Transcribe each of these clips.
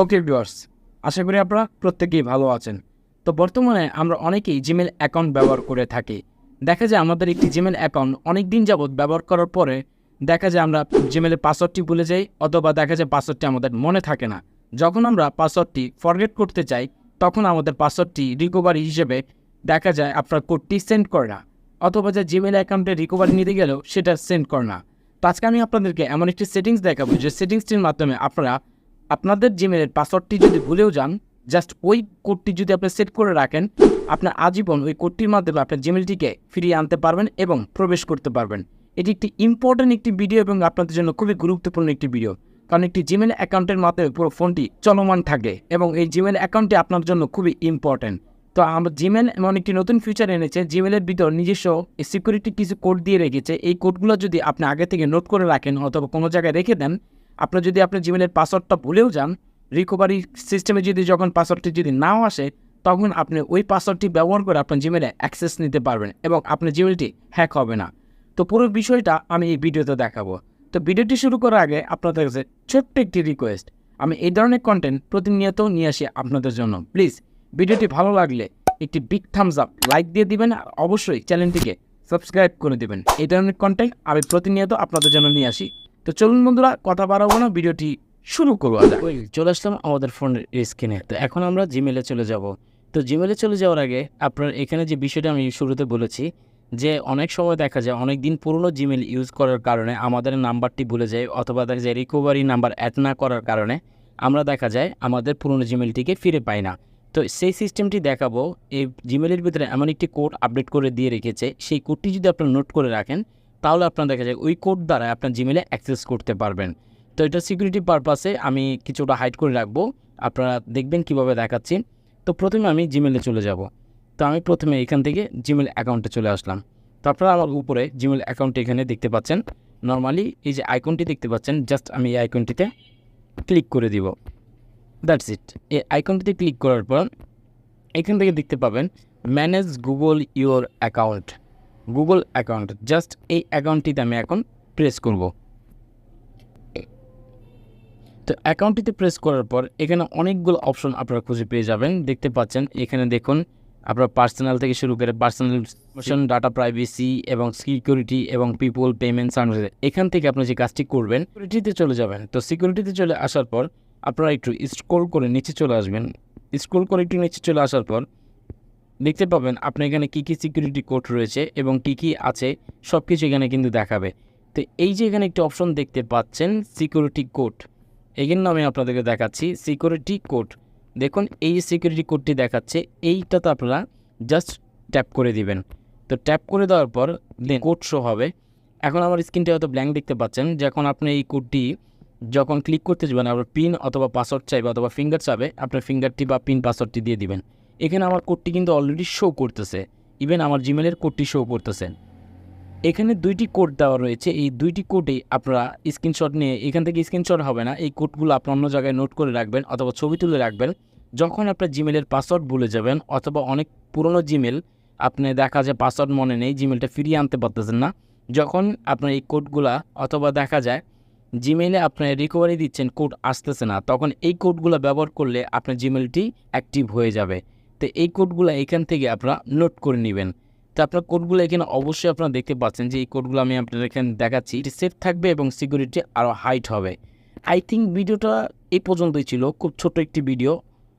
Okay viewers আশা করি আপনারা প্রত্যেকেই ভালো আছেন। তো বর্তমানে আমরা অনেকেই জিমেল অ্যাকাউন্ট ব্যবহার করে থাকি। দেখা যায় আমাদের একটি জিমেল অ্যাকাউন্ট অনেক দিন যাবৎ ব্যবহার করার পরে দেখা যায় আমরা জিমেলের পাসওয়ার্ডটি ভুলে যাই অথবা দেখা যায় পাসওয়ার্ডটি আমাদের মনে থাকে না। যখন আমরা পাসওয়ার্ডটি ফরগেট করতে চাই, তখন আমাদের পাসওয়ার্ডটি রিকভারি হিসেবে দেখা যায় আপনার কোডটি সেন্ড করে না। অথবা যে জিমেল অ্যাকাউন্টে রিকভারি নিতে গেলেও সেটা সেন্ড করে না। তো আজকে আমি আপনাদেরকে এমন একটি সেটিংস দেখাবো, যে সেটিংসটির মাধ্যমে আপনারা আপনাদের জিমেলের পাসওয়ার্ডটি যদি ভুলেও যান জাস্ট ওই কোডটি যদি আপনি সেট করে রাখেন, আপনার আজীবন ওই কোডটির মাধ্যমে আপনার জিমেলটিকে ফিরিয়ে আনতে পারবেন এবং প্রবেশ করতে পারবেন। এটি একটি ইম্পর্ট্যান্ট একটি ভিডিও এবং আপনাদের জন্য খুবই গুরুত্বপূর্ণ একটি ভিডিও কারণ একটি জিমেল অ্যাকাউন্টের মাধ্যমে পুরো ফোনটি চলমান থাকে এবং এই জিমেল অ্যাকাউন্টটি আপনার জন্য খুবই ইম্পর্ট্যান্ট তো আমরা জিমেল এমন একটি নতুন ফিচার এনেছে জিমেলের ভিতর নিজস্ব সিকিউরিটি কিছু কোড দিয়ে রেখেছে। এই কোডগুলো যদি আপনি আগে থেকে নোট করে রাখেন অথবা কোনো জায়গায় রেখে দেন আপনার যদি আপনার জিমেলের পাসওয়ার্ডটা ভুলেও যান রিকভারি সিস্টেমে যদি যখন পাসওয়ার্ডটি যদি নাও আসে, তখন আপনি ওই পাসওয়ার্ডটি ব্যবহার করে আপনার জিমেলে অ্যাক্সেস নিতে পারবেন এবং আপনার জিমেলটি হ্যাক হবে না। তো পুরো বিষয়টা আমি এই ভিডিওতে দেখাবো। তো ভিডিওটি শুরু করার আগে আপনাদের কাছে ছোট্ট একটি রিকোয়েস্ট আমি এই ধরনের কন্টেন্ট প্রতিনিয়ত নিয়ে আসি আপনাদের জন্য। প্লিজ ভিডিওটি ভালো লাগলে একটি বিগ থামস আপ লাইক দিয়ে দিবেন আর অবশ্যই চ্যানেলটিকে সাবস্ক্রাইব করে দিবেন। এই ধরনের কন্টেন্ট আমি প্রতিনিয়ত আপনাদের জন্য নিয়ে আসি। তো চলুন বন্ধুরা, কথা বাড়াবো না, ভিডিওটি শুরু করব ওই, চলে আসলাম আমাদের ফোনের স্ক্রিনে তো এখন আমরা জিমেলে চলে যাব। তো জিমেলে চলে যাওয়ার আগে আপনার এখানে যে বিষয়টা আমি শুরুতে বলেছি, যে অনেক সময় দেখা যায় অনেক দিন পুরনো জিমেল ইউজ করার কারণে আমাদের নাম্বারটি ভুলে যায়, অথবা দেখা যায় রিকভারি নাম্বার অ্যাড না করার কারণে আমরা দেখা যায় আমাদের পুরনো জিমেলটিকে ফিরে পাই না। তো সেই সিস্টেমটি দেখাবো। এই জিমেলের ভিতরে এমন একটি কোড আপডেট করে দিয়ে রেখেছে। সেই কোডটি যদি আপনারা নোট করে রাখেন তাহলে আপনার দেখা যায় ওই কোড দ্বারা আপনার জিমেলে অ্যাক্সেস করতে পারবেন। তো এটা সিকিউরিটি পারপাসে আমি কিছুটা হাইড করে রাখব। আপনারা দেখবেন কীভাবে দেখাচ্ছি। তো প্রথমে আমি জিমেলে চলে যাব। তো আমি প্রথমে এখান থেকে জিমেল অ্যাকাউন্টে চলে আসলাম। তো আপনারা আমার উপরে জিমেল অ্যাকাউন্ট এখানে দেখতে পাচ্ছেন। নর্মালি এই যে আইকনটি দেখতে পাচ্ছেন জাস্ট আমি এই আইকনটিতে ক্লিক করে দিব। দ্যাটস ইট এই আইকনটিতে ক্লিক করার পর এখান থেকে দেখতে পাবেন manage Google your account Google account just এই অ্যাকাউন্টটিতে আমি এখন প্রেস করব। তো অ্যাকাউন্টটিতে প্রেস করার পর এখানে অনেকগুলো অপশন আপনারা খুঁজে পেয়ে যাবেন। দেখতে পাচ্ছেন, এখানে দেখুন, আপনার পার্সোনাল থেকে শুরু করে পার্সোনাল ডাটা প্রাইভেসি এবং সিকিউরিটি এবং পিপল পেমেন্ট সার্ভিস এখান থেকে আপনি যে কাজটি করবেন সিকিউরিটিতে চলে যাবেন। তো সিকিউরিটিতে চলে আসার পর আপনারা একটু স্ক্রোল করে নিচে চলে আসবেন। স্ক্রোল করে একটু নিচে চলে আসার পর দেখতে পাবেন আপনার এখানে কী কী সিকিউরিটি কোড রয়েছে এবং কী কী আছে সব কিছু এখানে কিন্তু দেখাবে। তো এই যে এখানে একটি অপশন দেখতে পাচ্ছেন সিকিউরিটি কোড জন্য আমি আপনাদেরকে দেখাচ্ছি সিকিউরিটি কোড দেখুন, এই সিকিউরিটি কোডটি দেখাচ্ছে, এইটাতে আপনারা জাস্ট ট্যাপ করে দিবেন। তো ট্যাপ করে দেওয়ার পর কোড শো হবে। এখন আমার স্ক্রিনটা হয়তো ব্ল্যাঙ্ক দেখতে পাচ্ছেন, যখন আপনি এই কোডটি যখন ক্লিক করতে যাবেন, আপনার পিন অথবা পাসওয়ার্ড চাইবে অথবা ফিঙ্গার চাবে আপনার ফিঙ্গারটি বা পিন পাসওয়ার্ডটি দিয়ে দিবেন। এখানে আমার কোডটি কিন্তু অলরেডি শো করতেছে। ইভেন আমার জিমেলের কোডটি শো করতেছে। এখানে দুইটি কোড দেওয়া রয়েছে। এই দুইটি কোডে আপনারা স্ক্রিনশট নিয়ে, এখান থেকে স্ক্রিনশট হবে না। এই কোডগুলো আপনার অন্য জায়গায় নোট করে রাখবেন অথবা ছবি তুলে রাখবেন। যখন আপনার জিমেলের পাসওয়ার্ড ভুলে যাবেন অথবা অনেক পুরনো জিমেল আপনি দেখা যায় পাসওয়ার্ড মনে নেই জিমেলটা ফিরিয়ে আনতে পারতেছেন না। যখন আপনার এই কোডগুলা অথবা দেখা যায় জিমেলে আপনার রিকভারি দিচ্ছেন, কোড আসতেছে না, তখন এই কোডগুলো ব্যবহার করলে আপনার জিমেলটি অ্যাক্টিভ হয়ে যাবে। তো এই কোডগুলো এখান থেকে আপনারা নোট করে নেবেন। তো আপনার কোডগুলো এখানে অবশ্যই আপনারা দেখতে পাচ্ছেন যে এই কোডগুলো আমি আপনাদের এখানে দেখাচ্ছি। এটি সেফ থাকবে এবং সিকিউরিটি আরও হাইট হবে। আই থিঙ্ক ভিডিওটা এই পর্যন্তই ছিল। খুব ছোট একটি ভিডিও।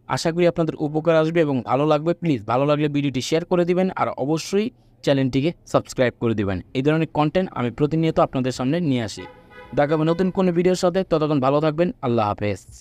আশা করি আপনাদের উপকার আসবে এবং ভালো লাগবে। প্লিজ ভালো লাগলে ভিডিওটি শেয়ার করে দিবেন আর অবশ্যই চ্যানেলটিকে সাবস্ক্রাইব করে দিবেন। এই ধরনের কন্টেন্ট আমি প্রতিনিয়ত আপনাদের সামনে নিয়ে আসি। দেখাবো নতুন কোনো ভিডিওর সাথে। ততক্ষণ ভালো থাকবেন। আল্লাহ হাফেজ।